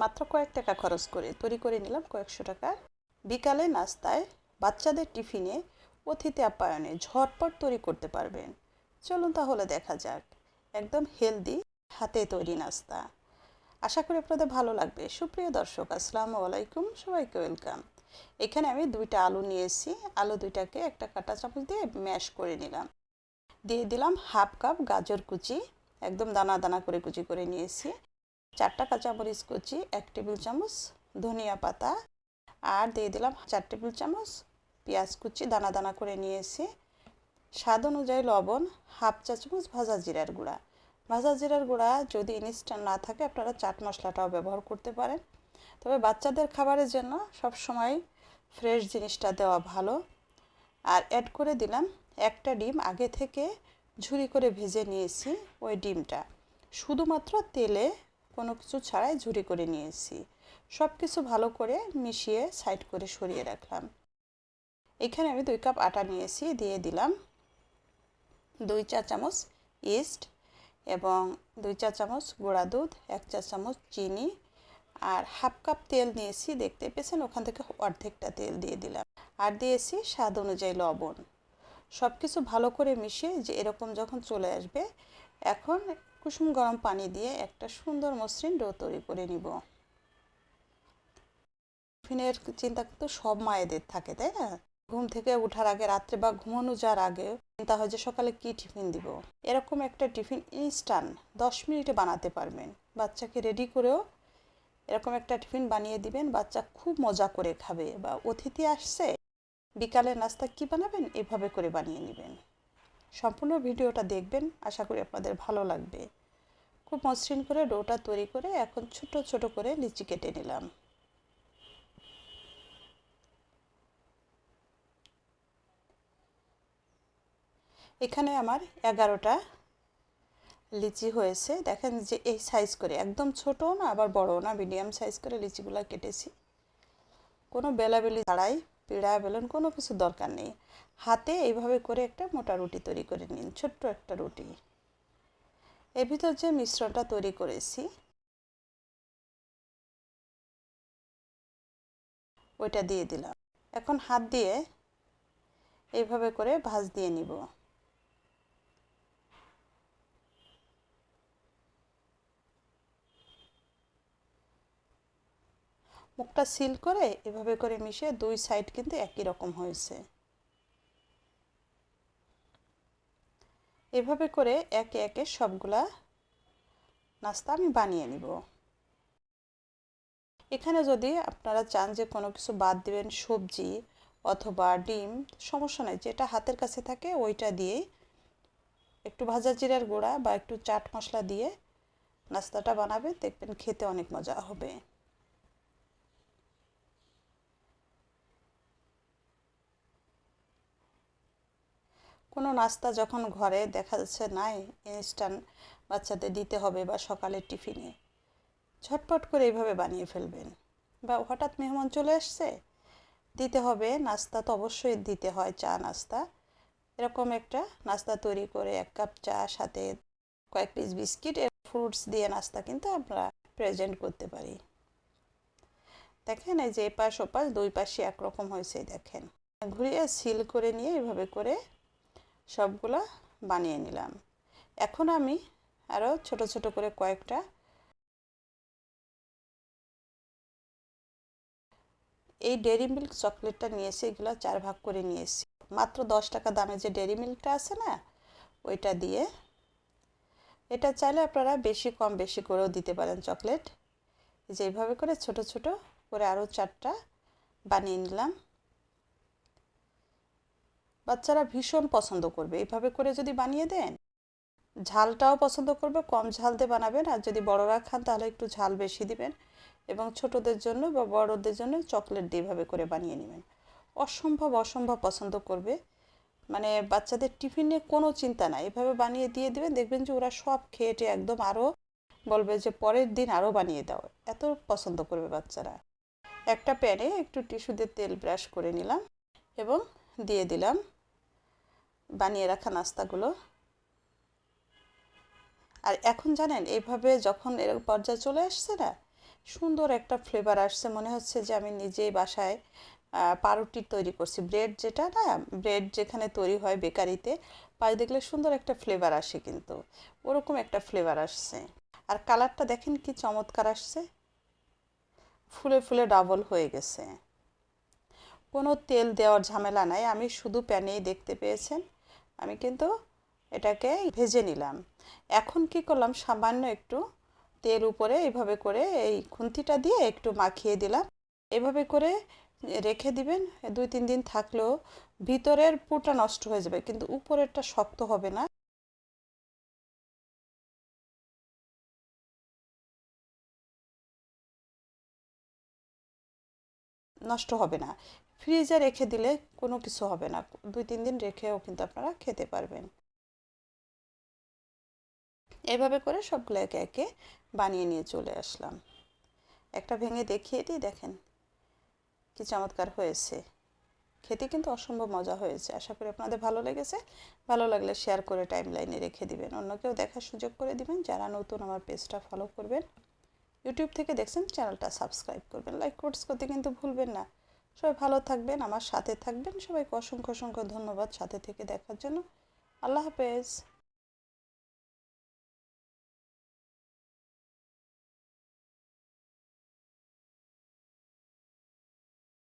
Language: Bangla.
মাত্র কয়েক টাকা খরচ করে তৈরি করে নিলাম কয়েকশো টাকা। বিকালে নাস্তায় বাচ্চাদের টিফিনে অতিথি আপ্যায়নে ঝটপট তৈরি করতে পারবেন। চলুন তাহলে দেখা যাক। একদম হেলদি হাতে তৈরি নাস্তা। আশা করি আপনাদের ভালো লাগবে। সুপ্রিয় দর্শক, আসসালামু আলাইকুম। সবাইকে ওয়েলকাম এখানে আমি দুইটা আলু নিয়েছি। আলু দুইটাকে একটা কাঁটা চামচ দিয়ে ম্যাশ করে নিলাম। দিয়ে দিলাম হাফ কাপ গাজর কুচি। একদম দানা দানা করে কুচি করে নিয়েছি। চারটা কাঁচামরিচ কুচি, এক টেবিল চামচ ধনিয়া পাতা আর দিয়ে দিলাম চার টেবিল চামচ পেঁয়াজ কুচি, দানা দানা করে নিয়েছি। স্বাদ অনুযায়ী লবণ, হাফ চা চামচ ভাজা জিরার গুঁড়া। ভাজা জিরার গুঁড়া যদি ইনস্ট্যান্ট না থাকে, আপনারা চাট মশলাটাও ব্যবহার করতে পারেন। তবে বাচ্চাদের খাবারের জন্য সব সময় ফ্রেশ জিনিসটা দেওয়া ভালো। আর অ্যাড করে দিলাম একটা ডিম। আগে থেকে ঝুরি করে ভেজে নিয়েছি ওই ডিমটা। শুধুমাত্র তেলে কোনো কিছু ছাড়াই ঝুড়ি করে নিয়েছি। সব কিছু ভালো করে মিশিয়ে সাইড করে সরিয়ে রাখলাম। এখানে আমি দুই কাপ আটা নিয়েছি, দিয়ে দিলাম। দুই চা চামচ ইস্ট এবং দুই চা চামচ গুঁড়া দুধ, এক চা চামচ চিনি আর হাফ কাপ তেল নিয়েছি। দেখতে পেয়েছেন, ওখান থেকে অর্ধেকটা তেল দিয়ে দিলাম। আর দিয়েছি স্বাদ অনুযায়ী লবণ। সব কিছু ভালো করে মিশিয়ে যে এরকম যখন চলে আসবে এখন কুসুম গরম পানি দিয়ে একটা সুন্দর মসৃণ ডো তৈরি করে নিব। টিফিনের চিন্তা কিন্তু সব মায়েদের থাকে, তাই না? ঘুম থেকে ওঠার আগে, রাত্রে বা ঘুমানো যাওয়ার আগে চিন্তা হয় যে সকালে কি টিফিন দিব। এরকম একটা টিফিন ইনস্ট্যান্ট দশ মিনিটে বানাতে পারবেন। বাচ্চাকে রেডি করেও এরকম একটা টিফিন বানিয়ে দিবেন, বাচ্চা খুব মজা করে খাবে বা অতিথি আসছে, বিকালের নাস্তা কি বানাবেন? এভাবে করে বানিয়ে নেবেন। সম্পূর্ণ ভিডিওটা দেখবেন, আশা করি আপনাদের ভালো লাগবে। খুব মসৃণ করে ডোটা তৈরি করে এখন ছোট ছোট করে লিচি কেটে নিলাম। এখানে আমার এগারোটা লিচি হয়েছে। দেখেন যে এই সাইজ করে, একদম ছোট না, আবার বড় না মিডিয়াম সাইজ করে লিচিগুলো কেটেছি। কোনো বেলাবেলি ছাড়াই পিড়া, বেলুন, কোনো কিছু দরকার নেই। হাতে এইভাবে করে একটা মোটা রুটি তৈরি করে নিন, ছোট্ট একটা রুটি। এর ভিতর যে মিশ্রণটা তৈরি করেছি, ওইটা দিয়ে দিলাম। এখন হাত দিয়ে এইভাবে করে ভাজ দিয়ে নিব। মুখটা সিল করে এভাবে করে মিশিয়ে দুই সাইড কিন্তু একই রকম হয়েছে। এভাবে করে একে একে সবগুলা নাস্তা আমি বানিয়ে নিব। এখানে যদি আপনারা চান যে কোনো কিছু বাদ দিবেন, সবজি অথবা ডিম, সমস্যা নাই, যেটা হাতের কাছে থাকে ওইটা দিয়ে একটু ভাজা জিরার গুঁড়া বা একটু চাট মশলা দিয়ে নাস্তাটা বানাবেন, দেখবেন খেতে অনেক মজা হবে। কোনো নাস্তা যখন ঘরে দেখা যাচ্ছে নাই ইনস্ট্যান্ট বাচ্চাদের দিতে হবে বা সকালের টিফিনে, ঝটপট করে এইভাবে বানিয়ে ফেলবেন। বা হঠাৎ মেহমান চলে আসছে, দিতে হবে, নাস্তা তো অবশ্যই দিতে হয়, চা নাস্তা। এরকম একটা নাস্তা তৈরি করে এক কাপ চা, সাথে কয়েক পিস বিস্কিট এর ফ্রুটস দিয়ে নাস্তা কিন্তু আমরা প্রেজেন্ট করতে পারি। দেখেন এই যে এপাশ ওপাশ, দুই পাশে একরকম হয়েছে, দেখেন। ঘুরিয়ে সিল করে নিয়ে এভাবে করে সবগুলা বানিয়ে নিলাম। এখন আমি আরও ছোট ছোট করে কয়েকটা এই ডেরি মিল্ক চকলেটটা নিয়েছি, এগুলো চার ভাগ করে নিয়েছি। মাত্র দশ টাকা দামে যে ডেরি মিল্কটা আছে না, ওইটা দিয়ে। এটা চাইলে আপনারা বেশি কম বেশি করেও দিতে পারেন চকলেট। যে এইভাবে করে ছোট ছোট করে আরও চারটা বানিয়ে নিলাম। বাচ্চারা ভীষণ পছন্দ করবে। এইভাবে করে যদি বানিয়ে দেন, ঝালটাও পছন্দ করবে, কম ঝাল দিয়ে বানাবেন। আর যদি বড়রা খান, তাহলে একটু ঝাল বেশি দিবেন। এবং ছোটদের জন্য বা বড়দের জন্য চকলেট দিয়ে এভাবে করে বানিয়ে নেবেন। অসম্ভব অসম্ভব পছন্দ করবে। মানে বাচ্চাদের টিফিনে কোনো চিন্তা নাই। এভাবে বানিয়ে দিয়ে দেবেন, দেখবেন যে ওরা সব খেয়েটে একদম আরও বলবে যে পরের দিন আরও বানিয়ে দাও। এত পছন্দ করবে বাচ্চারা। একটা প্যানে একটু টিস্যু দিয়ে তেল ব্রাশ করে নিলাম এবং দিয়ে দিলাম। বানিয়ে রাখা নাস্তাগুলো। আর এখন জানেন এইভাবে যখন এর পর্যায়ে চলে আসছে না, সুন্দর একটা ফ্লেভার আসছে। মনে হচ্ছে যে আমি নিজেই বাসায় পাউরুটি তৈরি করছি। ব্রেড যেটা না ব্রেড যেখানে তৈরি হয় বেকারিতে পাই দেখলে সুন্দর একটা ফ্লেভার আসে কিন্তু। ওরকম একটা ফ্লেভার আসছে। আর কালারটা দেখেন কি চমৎকার আসছে। ফুলে ফুলে ডাবল হয়ে গেছে। কোনো তেল দেওয়ার ঝামেলা নাই। আমি শুধু প্যানেই দেখতে পেয়েছেন। আমি কিন্তু এটাকে ভেজে নিলাম। এখন কি করলাম? সামান্য একটু তেল উপরে এইভাবে করে এই খুন্তিটা দিয়ে একটু মাখিয়ে দিলাম। এভাবে করে রেখে দিবেন। দুই, তিন দিন থাকলেও ভিতরের পুরটা নষ্ট হয়ে যাবে, কিন্তু উপরেরটা শক্ত হবে না। নষ্ট হবে না। ফ্রিজে রেখে দিলে কোনো কিছু হবে না। দুই, তিন দিন রেখেও কিন্তু আপনারা খেতে পারবেন। এভাবে করে সবগুলো একে একে বানিয়ে নিয়ে চলে আসলাম। একটা ভেঙে দেখিয়ে দিই, দেখেন কি চমৎকার হয়েছে। খেতে কিন্তু অসম্ভব মজা হয়েছে। আশা করি আপনাদের ভালো লেগেছে। ভালো লাগলে শেয়ার করে টাইম লাইনে রেখে দিবেন। অন্যকেও দেখার সুযোগ করে দিবেন। যারা নতুন আমার পেজটা ফলো করবেন ইউটিউব থেকে দেখছেন, চ্যানেলটা সাবস্ক্রাইব করবেন। লাইক কোর্স করতে কিন্তু ভুলবেন না। সবাই ভালো থাকবেন, আমার সাথে থাকবেন। সবাইকে অসংখ্য অসংখ্য ধন্যবাদ সাথে থেকে দেখার জন্য। আল্লাহ হাফেজ।